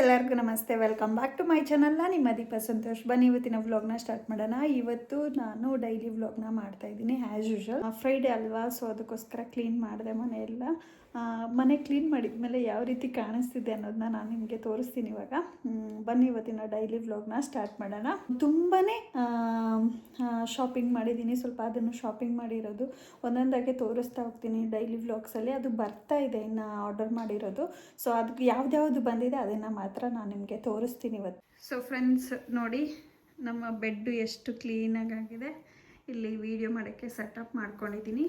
ಎಲ್ಲರಿಗೂ ನಮಸ್ತೆ. Welcome back to my ಚಾನಲ್ನ ನಿಮ್ಮ ದೀಪ ಸಂತೋಷ್. ಬನ್ನಿ, ಇವತ್ತಿನ ವ್ಲಾಗ್ನ ಸ್ಟಾರ್ಟ್ ಮಾಡೋಣ. ಇವತ್ತು ನಾನು ಡೈಲಿ ವ್ಲಾಗ್ನ ಮಾಡ್ತಾ ಇದ್ದೀನಿ ಆ್ಯಸ್ ಯೂಶುವಲ್ ಫ್ರೈಡೇ ಅಲ್ವಾ? ಸೊ ಅದಕ್ಕೋಸ್ಕರ ಕ್ಲೀನ್ ಮಾಡಿದೆ ಮನೆಯೆಲ್ಲ. ಮನೆ ಕ್ಲೀನ್ ಮಾಡಿದ ಮೇಲೆ ಯಾವ ರೀತಿ ಕಾಣಿಸ್ತಿದೆ ಅನ್ನೋದನ್ನ ನಾನು ನಿಮಗೆ ತೋರಿಸ್ತೀನಿ ಇವಾಗ. ಬನ್ನಿ ಇವತ್ತಿನ ಡೈಲಿ ವ್ಲಾಗ್ನ ಸ್ಟಾರ್ಟ್ ಮಾಡೋಣ. ತುಂಬಾ ಶಾಪಿಂಗ್ ಮಾಡಿದ್ದೀನಿ ಸ್ವಲ್ಪ ಅದನ್ನು ಶಾಪಿಂಗ್ ಮಾಡಿರೋದು ಒಂದೊಂದಾಗೆ ತೋರಿಸ್ತಾ ಹೋಗ್ತೀನಿ ಡೈಲಿ ವ್ಲಾಗ್ಸಲ್ಲಿ ಅದು ಬರ್ತಾ ಇದೆ ಇನ್ನು ಆರ್ಡರ್ ಮಾಡಿರೋದು. ಸೊ ಅದಕ್ಕೆ ಯಾವ್ದ್ಯಾವ್ದು ಬಂದಿದೆ ಅದನ್ನು ಮಾತ್ರ ನಾನು ನಿಮಗೆ ತೋರಿಸ್ತೀನಿ ಇವತ್ತು. ಸೊ ಫ್ರೆಂಡ್ಸ್ ನೋಡಿ, ನಮ್ಮ ಬೆಡ್ಡು ಎಷ್ಟು ಕ್ಲೀನಾಗಿ ಆಗಿದೆ. ಇಲ್ಲಿ ವಿಡಿಯೋ ಮಾಡೋಕ್ಕೆ ಸೆಟಪ್ ಮಾಡ್ಕೊಂಡಿದ್ದೀನಿ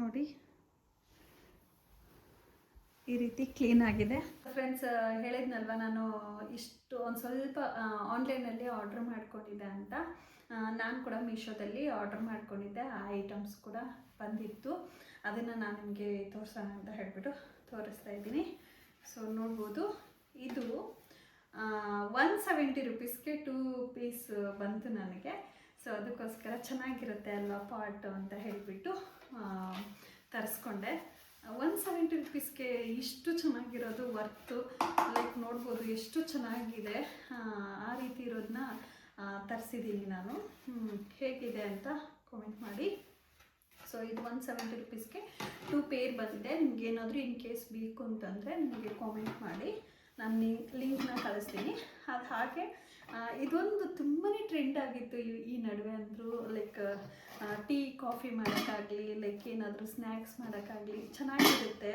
ನೋಡಿ. ಈ ರೀತಿ ಕ್ಲೀನ್ ಆಗಿದೆ. ಫ್ರೆಂಡ್ಸ್ ಹೇಳಿದ್ನಲ್ವ ನಾನು ಇಷ್ಟು ಒಂದು ಸ್ವಲ್ಪ ಆನ್ಲೈನಲ್ಲಿ ಆರ್ಡ್ರ್ ಮಾಡ್ಕೊಂಡಿದ್ದೆ ಅಂತ. ನಾನು ಕೂಡ ಮೀಶೋದಲ್ಲಿ ಆರ್ಡ್ರ್ ಮಾಡ್ಕೊಂಡಿದ್ದೆ. ಆ ಐಟಮ್ಸ್ ಕೂಡ ಬಂದಿತ್ತು. ಅದನ್ನು ನಾನು ನಿಮಗೆ ತೋರಿಸೋಣ ಅಂತ ಹೇಳಿಬಿಟ್ಟು ತೋರಿಸ್ತಾ ಇದ್ದೀನಿ. ಸೊ ನೋಡ್ಬೋದು. ಇದು ಒನ್ ಸೆವೆಂಟಿ ರುಪೀಸ್ಗೆ ಟೂ ಪೀಸ್ ಬಂತು ನನಗೆ. ಸೊ ಅದಕ್ಕೋಸ್ಕರ ಚೆನ್ನಾಗಿರುತ್ತೆ ಅಲ್ವಾ ಪಾಟ್ ಅಂತ ಹೇಳಿಬಿಟ್ಟು. ತರಿಸ್ಕೊಂಡೆ. ಒನ್ ಸೆವೆಂಟಿ ರುಪೀಸ್ಗೆ ಇಷ್ಟು ಚೆನ್ನಾಗಿರೋದು ವರ್ತು ಲೈಕ್ ನೋಡ್ಬೋದು ಎಷ್ಟು ಚೆನ್ನಾಗಿದೆ. ಆ, ರೀತಿ ಇರೋದನ್ನ ತರಿಸಿದ್ದೀನಿ ನಾನು. ಹೇಗಿದೆ ಅಂತ ಕಾಮೆಂಟ್ ಮಾಡಿ. ಸೊ ಇದು ಒನ್ ಸೆವೆಂಟಿ ರುಪೀಸ್ಗೆ ಟೂ ಪೇರ್ ಬಂದಿದೆ. ನಿಮ್ಗೆ ಏನಾದರೂ ಇನ್ ಕೇಸ್ ಬೇಕು ಅಂತಂದರೆ ನಿಮಗೆ ಕಾಮೆಂಟ್ ಮಾಡಿ. ನಾನು ಲಿಂಕ್ನ ಕಳಿಸ್ತೀನಿ. ಅದು ಹಾಗೆ ಇದೊಂದು ತುಂಬಾ ಟ್ರೆಂಡ್ ಆಗಿತ್ತು ಈ ಈ ನಡುವೆ ಅಂದರೂ ಲೈಕ್ ಟೀ ಕಾಫಿ ಮಾಡೋಕ್ಕಾಗಲಿ ಲೈಕ್ ಏನಾದರೂ ಸ್ನ್ಯಾಕ್ಸ್ ಮಾಡೋಕ್ಕಾಗಲಿ ಚೆನ್ನಾಗಿರುತ್ತೆ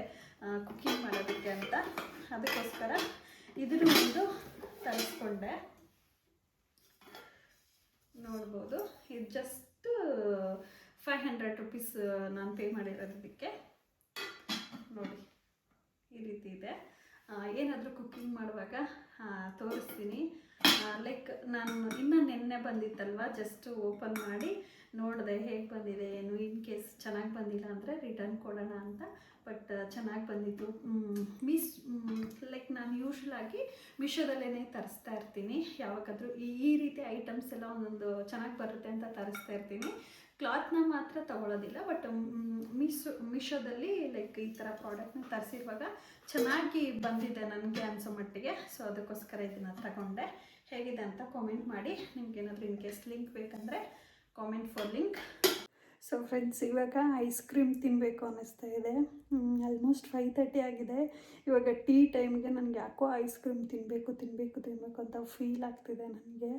ಕುಕ್ಕಿಂಗ್ ಮಾಡೋದಕ್ಕೆ ಅಂತ. ಅದಕ್ಕೋಸ್ಕರ ಇದನ್ನು ಒಂದು ತರಿಸ್ಕೊಂಡೆ. ನೋಡ್ಬೋದು. ಇದು ಜಸ್ಟ್ ಫೈವ್ ಹಂಡ್ರೆಡ್ ರುಪೀಸ್ ನಾನು ಪೇ ಮಾಡಿರೋದಕ್ಕೆ. ನೋಡಿ, ಈ ರೀತಿ ಇದೆ. ಏನಾದರೂ ಕುಕ್ಕಿಂಗ್ ಮಾಡುವಾಗ ತೋರಿಸ್ತೀನಿ. ಲೈಕ್ ನಾನು ಇನ್ನೂ ನಿನ್ನೆ ಬಂದಿತ್ತಲ್ವ ಜಸ್ಟ್ ಓಪನ್ ಮಾಡಿ ನೋಡಿದೆ ಹೇಗೆ ಬಂದಿದೆ ಏನು ಇನ್ ಕೇಸ್ ಚೆನ್ನಾಗಿ ಬಂದಿಲ್ಲ ಅಂದರೆ ರಿಟರ್ನ್ ಕೊಡೋಣ ಅಂತ. ಬಟ್ ಚೆನ್ನಾಗಿ ಬಂದಿತ್ತು. ಮೀಸ್ ಲೈಕ್ ನಾನು ಯೂಶ್ವಲ್ ಆಗಿ ಮಿಶೋದಲ್ಲೇ ತರಿಸ್ತಾ ಇರ್ತೀನಿ. ಯಾವಾಗಾದರೂ ಈ ರೀತಿ ಐಟಮ್ಸ್ ಎಲ್ಲ ಒಂದೊಂದು ಚೆನ್ನಾಗಿ ಬರುತ್ತೆ ಅಂತ ತರಿಸ್ತಾ ಇರ್ತೀನಿ. ಕ್ಲಾತ್ನ ಮಾತ್ರ ತಗೊಳ್ಳೋದಿಲ್ಲ ಬಟ್ ಮೀಶೋ ಮೀಶೋದಲ್ಲಿ ಲೈಕ್ ಈ ಥರ ಪ್ರಾಡಕ್ಟ್ನ ತರಿಸಿರುವಾಗ ಚೆನ್ನಾಗಿ ಬಂದಿದೆ ನನಗೆ ಅನಿಸೋ ಮಟ್ಟಿಗೆ. ಸೊ ಅದಕ್ಕೋಸ್ಕರ ಇದನ್ನು ತಗೊಂಡೆ. ಹೇಗಿದೆ ಅಂತ ಕಾಮೆಂಟ್ ಮಾಡಿ. ನಿಮ್ಗೆ ಏನಾದರೂ ಇನ್ ಕೇಸ್ ಲಿಂಕ್ ಬೇಕಂದರೆ comment for link so friends ಇವಾಗ ಐಸ್ ಕ್ರೀಮ್ ತಿನ್ನಬೇಕು ಅನ್ನಿಸ್ತಾ ಇದೆ. ಆಲ್ಮೋಸ್ಟ್ ಫೈವ್ ತರ್ಟಿ ಆಗಿದೆ. ಇವಾಗ ಟೀ ಟೈಮ್ಗೆ ನನಗೆ ಯಾಕೋ ಐಸ್ ಕ್ರೀಮ್ ತಿನ್ನಬೇಕು ತಿನ್ನಬೇಕು ತಿನ್ನಬೇಕು ಅಂತ ಫೀಲ್ ಆಗ್ತಿದೆ ನನಗೆ.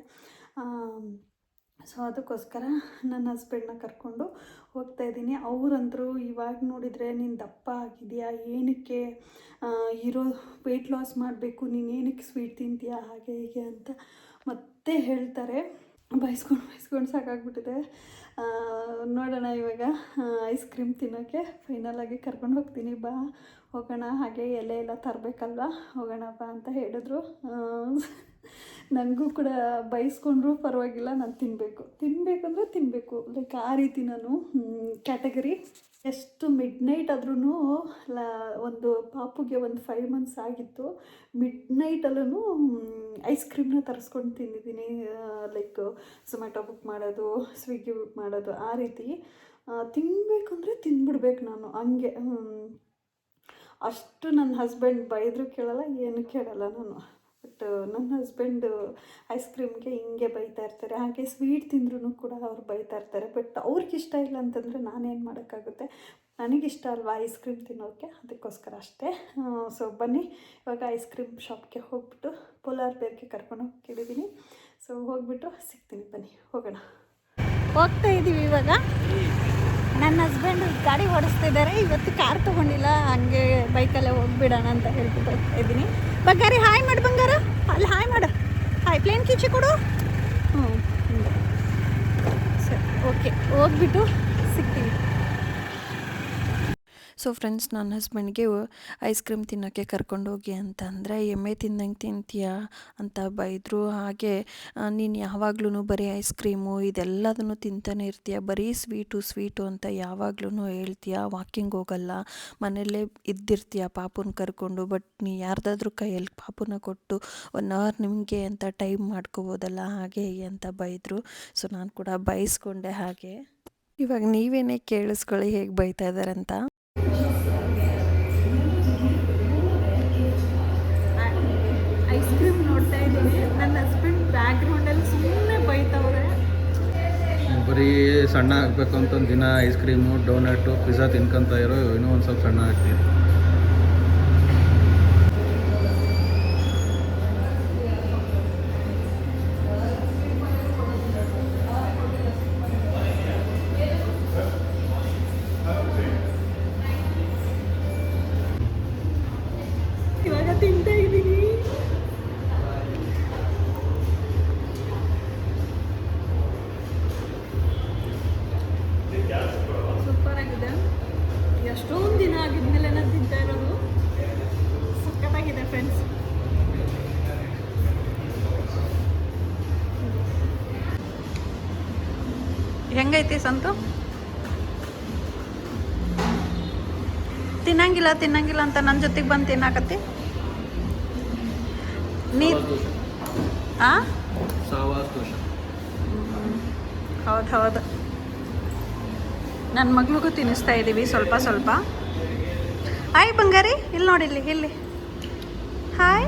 ಸೊ ಅದಕ್ಕೋಸ್ಕರ ನನ್ನ ಹಸ್ಬೆಂಡ್ನ ಕರ್ಕೊಂಡು ಹೋಗ್ತಾ ಇದ್ದೀನಿ. ಅವರಂತರೂ ಇವಾಗ ನೋಡಿದರೆ, ನೀನು ದಪ್ಪ ಆಗಿದೆಯಾ? ಏನಕ್ಕೆ ಇರೋ ವೆಯ್ಟ್ ಲಾಸ್ ಮಾಡಬೇಕು? ನೀನು ಏನಕ್ಕೆ ಸ್ವೀಟ್ ತಿಂತೀಯಾ? ಹಾಗೆ ಹೀಗೆ ಅಂತ ಮತ್ತೆ ಹೇಳ್ತಾರೆ. ಬಯಸ್ಕೊಂಡು ಬಯಸ್ಕೊಂಡು ಸಾಕಾಗ್ಬಿಟ್ಟಿದೆ. ನೋಡೋಣ ಇವಾಗ ಐಸ್ ಕ್ರೀಮ್ ತಿನ್ನೋಕ್ಕೆ ಫೈನಲಾಗಿ ಕರ್ಕೊಂಡು ಹೋಗ್ತೀನಿ. ಬಾ, ಹೋಗೋಣ. ಹಾಗೆ ಎಲೆ ಎಲ್ಲ ತರಬೇಕಲ್ವಾ? ಹೋಗೋಣ ಬಾ ಅಂತ ಹೇಳಿದ್ರು. ನನಗೂ ಕೂಡ ಬೈಸ್ಕೊಂಡ್ರೂ ಪರವಾಗಿಲ್ಲ, ನಾನು ತಿನ್ನಬೇಕು ತಿನ್ನಬೇಕಂದ್ರೆ ತಿನ್ನಬೇಕು ಲೈಕ್ ಆ ರೀತಿ ನಾನು ಕ್ಯಾಟಗರಿ ಎಷ್ಟು ಮಿಡ್ ನೈಟ್ ಆದ್ರೂ ಒಂದು ಪಾಪುಗೆ ಒಂದು ಫೈವ್ ಮಂತ್ಸ್ ಆಗಿತ್ತು. ಮಿಡ್ ನೈಟಲ್ಲೂ ಐಸ್ ಕ್ರೀಮ್ನ ತರಿಸ್ಕೊಂಡು ತಿಂದಿದ್ದೀನಿ. ಲೈಕ್ ಝೊಮ್ಯಾಟೊ ಬುಕ್ ಮಾಡೋದು ಸ್ವಿಗ್ಗಿ ಬುಕ್ ಮಾಡೋದು, ಆ ರೀತಿ. ತಿನ್ನಬೇಕು ಅಂದರೆ ತಿಂದ್ಬಿಡ್ಬೇಕು ನಾನು, ಹಂಗೆ. ಅಷ್ಟು ನನ್ನ ಹಸ್ಬೆಂಡ್ ಬೈದರೂ ಕೇಳಲ್ಲ, ಏನು ಕೇಳಲ್ಲ ನಾನು. ಬಟ್ ನನ್ನ ಹಸ್ಬೆಂಡ್ ಐಸ್ ಕ್ರೀಮ್ಗೆ ಹಿಂಗೆ ಬೈತಾ ಇರ್ತಾರೆ. ಹಾಗೆ ಸ್ವೀಟ್ ತಿಂದ್ರೂ ಕೂಡ ಅವ್ರು ಬೈತಾ ಇರ್ತಾರೆ. ಬಟ್ ಅವ್ರಿಗೆ ಇಷ್ಟ ಇಲ್ಲ ಅಂತಂದರೆ ನಾನೇನು ಮಾಡೋಕ್ಕಾಗುತ್ತೆ? ನನಗಿಷ್ಟ ಅಲ್ವಾ ಐಸ್ ಕ್ರೀಮ್ ತಿನ್ನೋಕ್ಕೆ ಅದಕ್ಕೋಸ್ಕರ ಅಷ್ಟೇ. ಸೊ ಬನ್ನಿ. ಇವಾಗ ಐಸ್ ಕ್ರೀಮ್ ಶಾಪ್ಗೆ ಹೋಗ್ಬಿಟ್ಟು ಪೋಲಾರ್ ಬೇರ್ಗೆ ಕರ್ಕೊಂಡು ಹೋಗಿದ್ದೀನಿ ಸೊ ಹೋಗ್ಬಿಟ್ಟು ಸಿಗ್ತೀನಿ. ಬನ್ನಿ. ಹೋಗೋಣ. ಹೋಗ್ತಾ ಇದ್ದೀವಿ ಇವಾಗ. ನನ್ನ ಹಸ್ಬೆಂಡ್ ಗಾಡಿ ಓಡಿಸ್ತಿದ್ದಾರೆ ಇವತ್ತು ಕಾರ್ ತೊಗೊಂಡಿಲ್ಲ. ಹಂಗೆ ಬೈಕಲ್ಲೇ ಹೋಗ್ಬಿಡೋಣ ಅಂತ ಹೇಳ್ಬಿಟ್ಟು ಹೋಗ್ತಾ ಇದ್ದೀನಿ ಬಗ್ಗಾರಿ ಹಾಯ್ ಮಾಡು ಬಂಗಾರ ಅಲ್ಲಿ ಹಾಯ್ ಮಾಡು ಹಾಯ್ ಪ್ಲೇನ್ ಕಿಚಿ ಕೊಡು ಹ್ಞೂ ಸರಿ ಓಕೆ ಹೋಗ್ಬಿಟ್ಟು ಸಿಗ್ತೀವಿ ಸೊ ಫ್ರೆಂಡ್ಸ್ ನನ್ನ ಹಸ್ಬೆಂಡ್ಗೆ ಐಸ್ ಕ್ರೀಮ್ ತಿನ್ನೋಕ್ಕೆ ಕರ್ಕೊಂಡೋಗಿ ಅಂತ ಅಂದರೆ ಎಮ್ಮೆ ತಿಂದಂಗೆ ತಿಂತೀಯಾ ಅಂತ ಬೈದರು. ಹಾಗೆ ನೀನು ಯಾವಾಗ್ಲೂ ಬರೀ ಐಸ್ ಕ್ರೀಮು ಇದೆಲ್ಲದನ್ನು ತಿಂತಾನೆ ಇರ್ತೀಯ. ಬರೀ ಸ್ವೀಟು ಸ್ವೀಟು ಅಂತ ಯಾವಾಗ್ಲೂ ಹೇಳ್ತೀಯ? ವಾಕಿಂಗ್ ಹೋಗಲ್ಲ. ಮನೆಯಲ್ಲೇ ಇದ್ದಿರ್ತೀಯ ಪಾಪುನ ಕರ್ಕೊಂಡು ಬಟ್ ನೀ ಯಾರ್ದಾದ್ರೂ ಕೈಯಲ್ಲಿ ಪಾಪುನ ಕೊಟ್ಟು ಒನ್ ಅವರ್ ನಿಮಗೆ ಅಂತ ಟೈಮ್ ಮಾಡ್ಕೋಬೋದಲ್ಲ? ಹಾಗೆ ಅಂತ ಬೈದರು. ಸೊ ನಾನು ಕೂಡ ಬೈಸ್ಕೊಂಡೆ ಹಾಗೆ. ಇವಾಗ ನೀವೇನೇ ಕೇಳಿಸ್ಕೊಳ್ಳಿ ಹೇಗೆ ಬೈತಾ ಇದ್ದಾರೆ ಅಂತ. ಐಸ್ ಕ್ರೀಮ್ ನೋಡ್ತಾ ಇದ್ದೀನಿ. ನನ್ನ ಹಸ್ಬೆಂಡ್ ಬ್ಯಾಕ್ಗ್ರೌಂಡಲ್ಲಿ ಸುಮ್ಮನೆ ಬೈತವ್ರೆ. ಬರೀ ಸಣ್ಣ ಆಗಬೇಕು ಅಂತ ದಿನ ಐಸ್ ಕ್ರೀಮು ಡೋನಟು ಪಿಜ್ಜಾ ತಿನ್ಕೊಂತ ಇರೋ, ಇನ್ನೂ ಒಂದು ಸ್ವಲ್ಪ ಸಣ್ಣ ಆಗ್ತೀನಿ. ಹೆಂಗೈತಿ ಸಂತು? ತಿನ್ನಂಗಿಲ್ಲ ತಿನ್ನಂಗಿಲ್ಲ ಅಂತ ನನ್ನ ಜೊತೆಗೆ ಬಂದು ತಿನ್ನಾಕತ್ತಿ? ನೀ ಆ? ಹೌದು ಹೌದು. ನನ್ನ ಮಗಳಿಗೂ ತಿನ್ನಿಸ್ತಾ ಇದ್ದೀವಿ ಸ್ವಲ್ಪ ಸ್ವಲ್ಪ. ಹಾಯ್ ಬಂಗಾರಿ. ಇಲ್ಲಿ ನೋಡಿ ಇಲ್ಲಿ ಇಲ್ಲಿ. ಹಾಯ್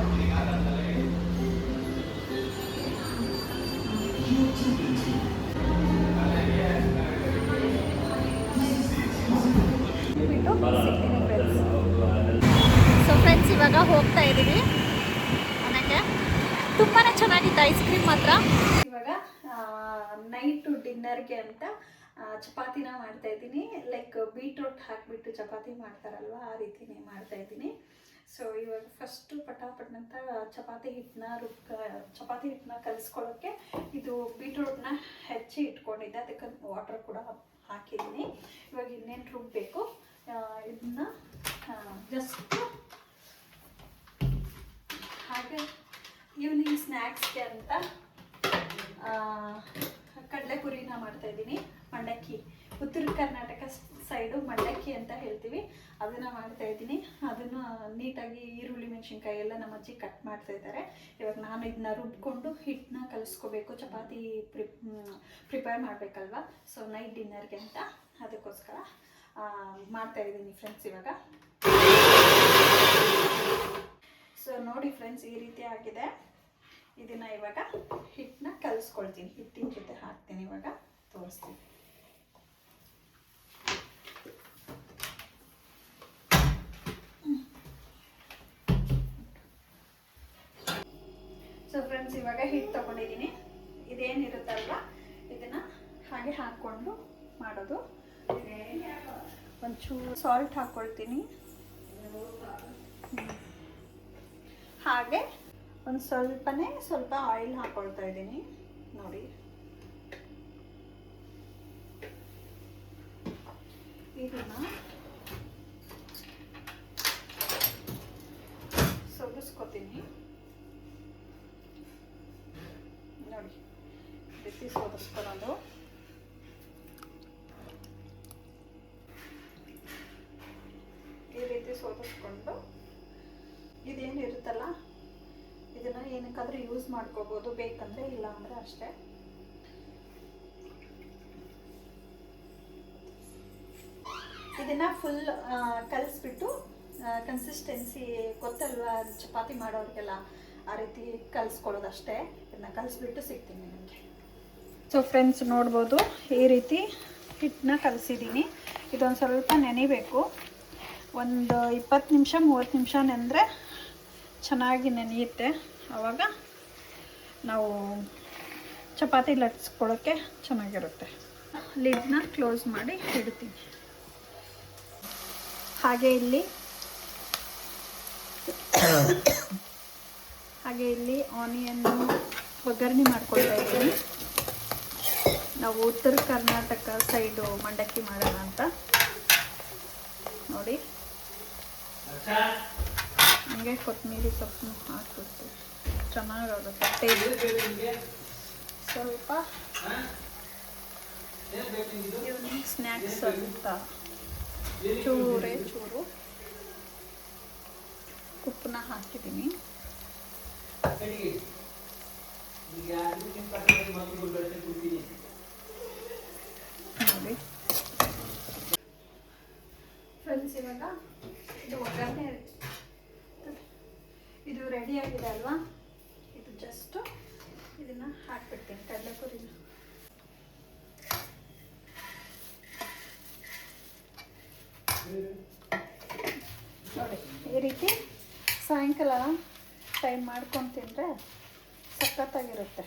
ಇವಾಗ ಹೋಗ್ತಾ ಇದ್ದೀವಿ. ಮನೆಗೆ. ತುಂಬಾ ಚೆನ್ನಾಗಿತ್ತು ಐಸ್ ಕ್ರೀಮ್ ಮಾತ್ರ. ಇವಾಗ ನೈಟು ಡಿನ್ನರ್ಗೆ ಅಂತ ಚಪಾತಿನ ಮಾಡ್ತಾ ಇದ್ದೀನಿ. ಲೈಕ್ ಬೀಟ್ರೂಟ್ ಹಾಕಿಬಿಟ್ಟು ಚಪಾತಿ ಮಾಡ್ತಾರಲ್ವ, ಆ ರೀತಿನೇ ಮಾಡ್ತಾ ಇದ್ದೀನಿ. ಸೊ ಇವಾಗ ಫಸ್ಟು ಪಟಾಪಟ್ನಂತ ಚಪಾತಿ ಹಿಟ್ಟನ್ನ ರುಬ್ಕ, ಚಪಾತಿ ಹಿಟ್ಟನ್ನ ಕಲಿಸ್ಕೊಳ್ಳೋಕ್ಕೆ ಇದು ಬೀಟ್ರೂಟ್ನ ಹೆಚ್ಚಿ ಇಟ್ಕೊಂಡಿದ್ದೆ. ಅದಕ್ಕೆ ವಾಟರ್ ಕೂಡ ಹಾಕಿದ್ದೀನಿ. ಇವಾಗ ಇನ್ನೇನು ರುಬ್ಬಬೇಕು ಇದನ್ನ ಜಸ್ಟ್ ಹಾಗೆ ಈವ್ನಿಂಗ್ ಸ್ನ್ಯಾಕ್ಸ್ಗೆ ಅಂತ ಕಡಲೆಪುರಿನ ಮಾಡ್ತಾ ಇದ್ದೀನಿ. ಮಂಡಕ್ಕಿ. ಉತ್ತರ ಕರ್ನಾಟಕ ಸೈಡು ಮಂಡಕ್ಕಿ ಅಂತ ಹೇಳ್ತೀವಿ. ಅದನ್ನು ಮಾಡ್ತಾ ಇದ್ದೀನಿ. ಅದನ್ನು ನೀಟಾಗಿ ಈರುಳ್ಳಿ, ಮೆಣಸಿನ್ಕಾಯಿ ಎಲ್ಲ ನಮ್ಮ ಅಜ್ಜಿ ಕಟ್ ಮಾಡ್ತಾ ಇದ್ದಾರೆ. ಇವಾಗ ನಾನು ಇದನ್ನ ರುಬ್ಕೊಂಡು ಹಿಟ್ಟನ್ನ ಕಲಿಸ್ಕೋಬೇಕು. ಚಪಾತಿ ಪ್ರಿ ಪ್ರಿಪೇರ್ ಮಾಡಬೇಕಲ್ವ? ಸೊ ನೈಟ್ ಡಿನ್ನರ್ಗೆ ಅಂತ ಅದಕ್ಕೋಸ್ಕರ ಮಾಡ್ತಾ ಇದ್ದೀನಿ ಫ್ರೆಂಡ್ಸ್ ಇವಾಗ. ಸೊ ನೋಡಿ ಫ್ರೆಂಡ್ಸ್ ಈ ರೀತಿ ಆಗಿದೆ. ಇದನ್ನ ಇವಾಗ ಹಿಟ್ಟನ್ನ ಕಲಿಸ್ಕೊಳ್ತೀನಿ. ಹಿಟ್ಟಿನ ಜೊತೆ ಹಾಕ್ತೀನಿ ಇವಾಗ. ತೋರಿಸ್ತೀನಿ. ಸೊ ಫ್ರೆಂಡ್ಸ್ ಇವಾಗ ಹಿಟ್ಟು ತಗೊಂಡಿದ್ದೀನಿ. ಇದೇನಿರುತ್ತಲ್ವ ಇದನ್ನ ಹಾಗೆ ಹಾಕ್ಕೊಂಡು ಮಾಡೋದು. ಒಂಚೂರು ಸಾಲ್ಟ್ ಹಾಕ್ಕೊಳ್ತೀನಿ. ಹಾಗೆ ಒಂದು ಸ್ವಲ್ಪನೇ ಸ್ವಲ್ಪ ಆಯಿಲ್ ಹಾಕೊಳ್ತಾ ಇದ್ದೀನಿ. ನೋಡಿ. ಇದನ್ನ ಸೋದಿಸ್ಕೊತೀನಿ ನೋಡಿ ರೀತಿ ಸೋದಿಸ್ಕೊಳ್ಳೋದು ಈ ರೀತಿ ಸೋದಿಸ್ಕೊಂಡು ಇದೇನು ಇರುತ್ತಲ್ಲ, ಇದನ್ನ ಏನಕ್ಕಾದ್ರೂ ಯೂಸ್ ಮಾಡ್ಕೋಬಹುದು ಬೇಕಂದ್ರೆ ಇಲ್ಲ ಅಂದ್ರೆ ಅಷ್ಟೇ. ಇದನ್ನ ಫುಲ್ ಕಲಿಸ್ಬಿಟ್ಟು ಕನ್ಸಿಸ್ಟೆನ್ಸಿ ಗೊತ್ತಲ್ವಾ, ಚಪಾತಿ ಮಾಡೋರಿಗೆಲ್ಲ, ಆ ರೀತಿ ಕಲಿಸ್ಕೊಳ್ಳೋದು ಅಷ್ಟೇ ಇದನ್ನ ಕಲಿಸ್ಬಿಟ್ಟು ಸಿಗ್ತೀನಿ ನಿಮಗೆ. ಸೊ ಫ್ರೆಂಡ್ಸ್ ನೋಡ್ಬೋದು, ಈ ರೀತಿ ಹಿಟ್ಟನ್ನ ಕಲಿಸಿದ್ದೀನಿ. ಇದೊಂದು ಸ್ವಲ್ಪ ನೆನಿಬೇಕು. ಒಂದು ಇಪ್ಪತ್ತು ನಿಮಿಷ, ಮೂವತ್ತು ನಿಮಿಷ ನೆಂದರೆ ಚೆನ್ನಾಗಿ ನೆನೆಯುತ್ತೆ. ಆವಾಗ ನಾವು ಚಪಾತಿ ಲಟ್ಸ್ಕೊಳ್ಳೋಕ್ಕೆ ಚೆನ್ನಾಗಿರುತ್ತೆ. ಲಿಡ್ನ ಕ್ಲೋಸ್ ಮಾಡಿ ಇಡ್ತೀನಿ. ಹಾಗೆ ಇಲ್ಲಿ ಹಾಗೆ ಇಲ್ಲಿ ಆನಿಯನ್ನು ಒಗ್ಗರಣೆ ಮಾಡ್ಕೊಳ್ತಾ ಇದ್ದೀನಿ. ನಾವು ಉತ್ತರ ಕರ್ನಾಟಕ ಸೈಡು ಮಂಡಕ್ಕಿ ಮಾಡೋಣ ಅಂತ. ನೋಡಿ. ಹಂಗೆ ಕೊತ್ತಂಬರಿ ಸೊಪ್ಪು ಹಾಕ್ಬಿಡ್ತೀವಿ ಚೆನ್ನಾಗಾಗುತ್ತೆ. ಟೇಸ್ಟ್ ಸ್ವಲ್ಪ ಇವ್ನಿಂಗ್ ಸ್ನ್ಯಾಕ್ಸ್ ಅಂತ. ಚೂರೇ ಚೂರು. ಉಪ್ಪನ್ನ ಹಾಕಿದ್ದೀನಿ. ಫ್ರೆಂಡ್ಸ್ ಇವಾಗ ಇದು ಒಗ್ಗರಣೆ. ರೆಡಿಯಾಗಿದೆ ಅಲ್ವಾ? ಇದು ಜಸ್ಟು ಇದನ್ನ ಹಾಕ್ಬಿಡ್ತೀನಿ ಕಡಲೆಪುರಿನ ನೋಡಿ ಈ ರೀತಿ ಸಾಯಂಕಾಲ ಟೈಮ್ ಮಾಡ್ಕೊಂಡು ತಿಂದರೆ ಸಖತ್ತಾಗಿರುತ್ತೆ.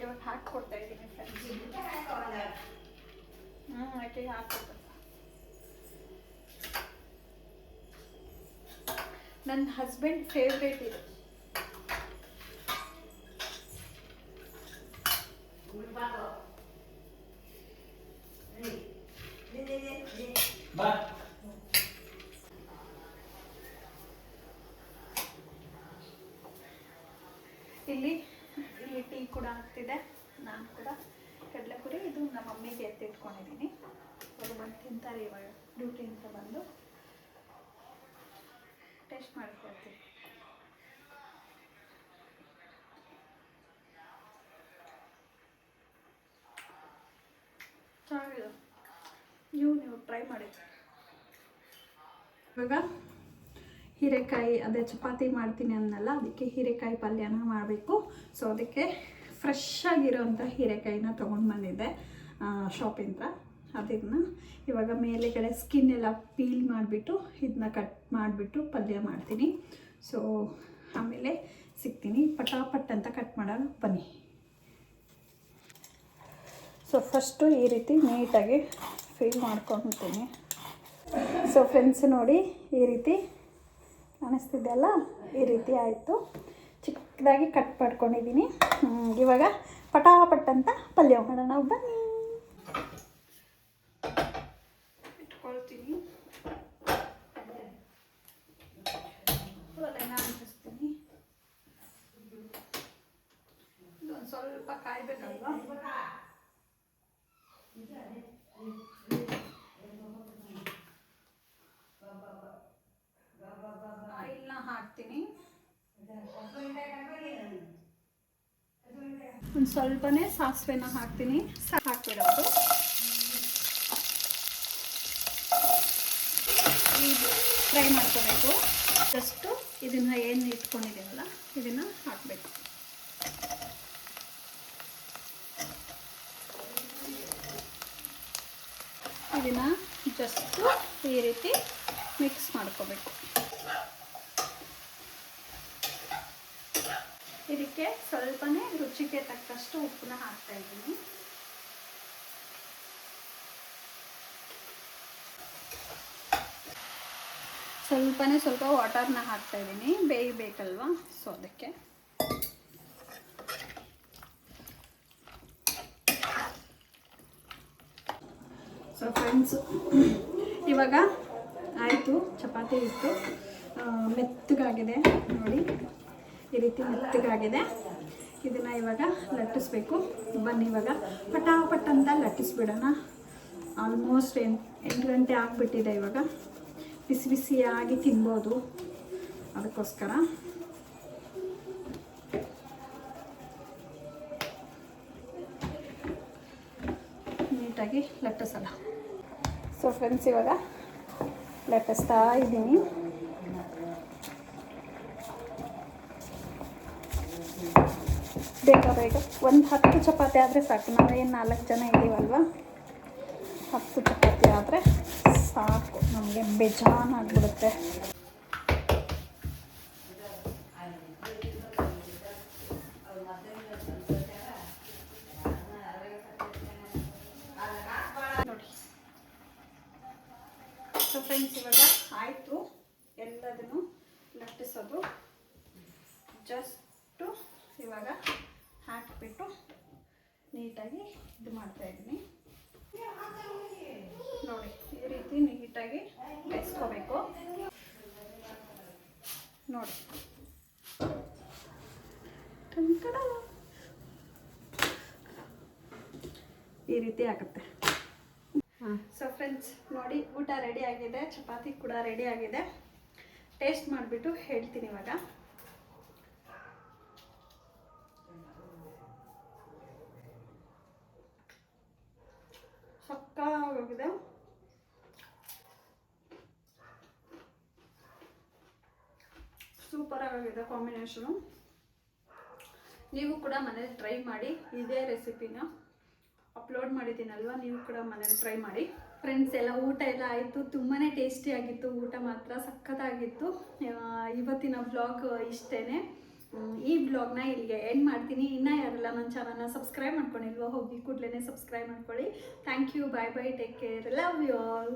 ಇವಾಗ ಹಾಕ್ಕೊಡ್ತಾ ಇದ್ದೀನಿ ಫ್ರೆಂಡ್ಸ್ ಹ್ಞೂ ಆಯ್ತು ಹಾಕ್ಕೊಡ್ತೀನಿ. ನನ್ನ ಹಸ್ಬೆಂಡ್ ಫೇವ್ರೇಟ್ ಇದು. ಇಲ್ಲಿ ಇಲ್ಲಿ ಟೀ ಕೂಡ ಆಗ್ತಿದೆ ನಾನು ಕೂಡ ಕಡಲೆಪುರಿ ಇದು ನಮ್ಮ ಮಮ್ಮಿಗೆ ಎತ್ತಿಟ್ಕೊಂಡಿದ್ದೀನಿ ಅವರು ಬಂದು ತಿಂತಾರೆ ಇವಾಗ ಡ್ಯೂಟಿಯಿಂದ ಬಂದು ಟೇಸ್ಟ್ ಮಾಡ್ಕೊಳ್ತೀನಿ ಚೆನ್ನಾಗಿದೆ ನೀವು ನೀವು ಟ್ರೈ ಮಾಡಿ. ಇವಾಗ ಹೀರೆಕಾಯಿ, ಅದೇ ಚಪಾತಿ ಮಾಡ್ತೀನಿ ಅನ್ನಲ್ಲ, ಅದಕ್ಕೆ ಹೀರೆಕಾಯಿ ಪಲ್ಯನ ಮಾಡಬೇಕು. ಸೊ ಅದಕ್ಕೆ ಫ್ರೆಶ್ ಆಗಿರೋಂಥ ಹೀರೆಕಾಯಿನ ತೊಗೊಂಡು ಬಂದಿದ್ದೆ ಶಾಪಿಂದ ಅದನ್ನ ಇವಾಗ ಮೇಲೆಗಡೆ ಸ್ಕಿನ್ ಎಲ್ಲ ಪೀಲ್ ಮಾಡಿಬಿಟ್ಟು ಇದನ್ನ ಕಟ್ ಮಾಡಿಬಿಟ್ಟು ಪಲ್ಯ ಮಾಡ್ತೀನಿ. ಸೊ ಆಮೇಲೆ ಸಿಗ್ತೀನಿ. ಪಟಾಪಟ್ ಅಂತ ಕಟ್ ಮಾಡೋಣ, ಬನ್ನಿ. ಸೊ ಫಸ್ಟು ಈ ರೀತಿ ನೀಟಾಗಿ ಫೀಲ್ ಮಾಡ್ಕೊತೀನಿ. ಸೊ ಫ್ರೆಂಡ್ಸ್ ನೋಡಿ, ಈ ರೀತಿ ಕಾಣಿಸ್ತಿದ್ದೆಲ್ಲ ಈ ರೀತಿ ಆಯಿತು. ಚಿಕ್ಕದಾಗಿ ಕಟ್ ಮಾಡ್ಕೊಂಡಿದ್ದೀನಿ ಇವಾಗ ಪಟಾಪಟ್ ಅಂತ ಪಲ್ಯ ಮಾಡೋಣ. ಬನ್ನಿ. ಇಟ್ಕೊಳ್ತೀನಿ ಸ್ವಲ್ಪ ಕಾಯ್ಬೇಕಲ್ವಾ ಆಯಿಲ್ನ ಹಾಕ್ತೀನಿ ಒಂದು ಸ್ವಲ್ಪನೇ ಸಾಸಿವೆನ ಹಾಕ್ತೀನಿ. ಹಾಕ್ಬಿಡೋದು. ಫ್ರೈ ಮಾಡ್ಕೋಬೇಕು. ಜಸ್ಟು ಇದನ್ನು ಏನು ಇಟ್ಕೊಂಡಿದ್ದೀವಲ್ಲ, ಇದನ್ನು ಹಾಕಬೇಕು. ಇದನ್ನು ಜಸ್ಟು ಈ ರೀತಿ ಮಿಕ್ಸ್ ಮಾಡ್ಕೋಬೇಕು. ಇದಕ್ಕೆ ಸ್ವಲ್ಪನೇ ರುಚಿಗೆ ತಕ್ಕಷ್ಟು ಉಪ್ಪನ್ನ ಹಾಕ್ತಾ ಇದ್ದೀನಿ. ಸ್ವಲ್ಪನೇ ಸ್ವಲ್ಪ ವಾಟರ್ನ ಹಾಕ್ತಾ ಇದ್ದೀನಿ. ಬೇಯಬೇಕಲ್ವಾ? ಸೊ ಅದಕ್ಕೆ. ಸೊ ಫ್ರೆಂಡ್ಸು ಇವಾಗ ಆಯಿತು, ಚಪಾತಿ ಇತ್ತು. ಮೆತ್ತಗಾಗಿದೆ, ನೋಡಿ. ಈ ರೀತಿ ಮೆತ್ತಗಾಗಿದೆ. ಇದನ್ನು ಇವಾಗ ಲಟ್ಟಿಸ್ಬೇಕು. ಬನ್ನಿ ಇವಾಗ. ಪಟಾಪಟ್ ಅಂತ ಲಟ್ಟಿಸ್ಬಿಡೋಣ. ಆಲ್ಮೋಸ್ಟ್ ಎಂಟು ಎಂಟು ಗಂಟೆ ಆಗಿಬಿಟ್ಟಿದೆ ಇವಾಗ. ಬಿಸಿ ಬಿಸಿಯಾಗಿ ತಿನ್ಬೋದು. ಅದಕ್ಕೋಸ್ಕರ. ನೀಟಾಗಿ ಲಟ್ಟಿಸೋಣ. ಸೊ ಫ್ರೆಂಡ್ಸ್ ಇವಾಗ ಲಟ್ಟಿಸ್ತಾ ಇದ್ದೀನಿ. ಬೇಗ ಈಗ ಒಂದು ಹತ್ತು ಚಪಾತಿ ಆದರೆ ಸಾಕು. ನಾವೇನು ನಾಲ್ಕು ಜನ ಇದ್ದೀವಲ್ವ? ಹತ್ತು ಚಪಾತಿ ಆದರೆ ಸಾಕು. ನಮಗೆ ಬೇಜಾನಾಗ್ಬಿಡುತ್ತೆ ಇದ್ದೀನಿ. ನೋಡಿ ಈ ರೀತಿ ನೀಟಾಗಿ ಬೇಯಿಸ್ಕೋಬೇಕು. ನೋಡಿ. ಈ ರೀತಿ ಆಗುತ್ತೆ. ಸೊ ಫ್ರೆಂಡ್ಸ್ ನೋಡಿ ಊಟ ರೆಡಿ ಆಗಿದೆ. ಚಪಾತಿ ಕೂಡ ರೆಡಿ ಆಗಿದೆ. ಟೇಸ್ಟ್ ಮಾಡಿಬಿಟ್ಟು ಹೇಳ್ತೀನಿ ಇವಾಗ. ಸಕ್ಕತ್ತಾಗೋಗಿದೆ ಸೂಪರ್ ಆಗಿದೆ ಕಾಂಬಿನೇಷನು ನೀವು ಕೂಡ ಮನೇಲಿ ಟ್ರೈ ಮಾಡಿ, ಇದೇ ರೆಸಿಪಿನ ಅಪ್ಲೋಡ್ ಮಾಡಿದ್ದೀನಲ್ವ? ನೀವು ಕೂಡ ಮನೇಲಿ ಟ್ರೈ ಮಾಡಿ. ಫ್ರೆಂಡ್ಸ್ ಎಲ್ಲ, ಊಟ ಎಲ್ಲ ಆಯಿತು. ತುಂಬಾ ಟೇಸ್ಟಿಯಾಗಿತ್ತು ಊಟ ಮಾತ್ರ ಸಖತ್ತಾಗಿತ್ತು. ಇವತ್ತಿನ ಬ್ಲಾಗ್ ಇಷ್ಟೇ ಈ ಬ್ಲಾಗ್ನ ಇಲ್ಲಿಗೆ ಎಂಡ್ ಮಾಡ್ತೀನಿ. ಇನ್ನೂ ಯಾರಲ್ಲ ನನ್ನ ಚಾನಲ್ನ ಸಬ್ಸ್ಕ್ರೈಬ್ ಮಾಡ್ಕೊಂಡಿಲ್ವೋ ಹೋಗಿ ಕೂಡಲೇ ಸಬ್ಸ್ಕ್ರೈಬ್ ಮಾಡ್ಕೊಳ್ಳಿ. Thank you bye bye take care love you all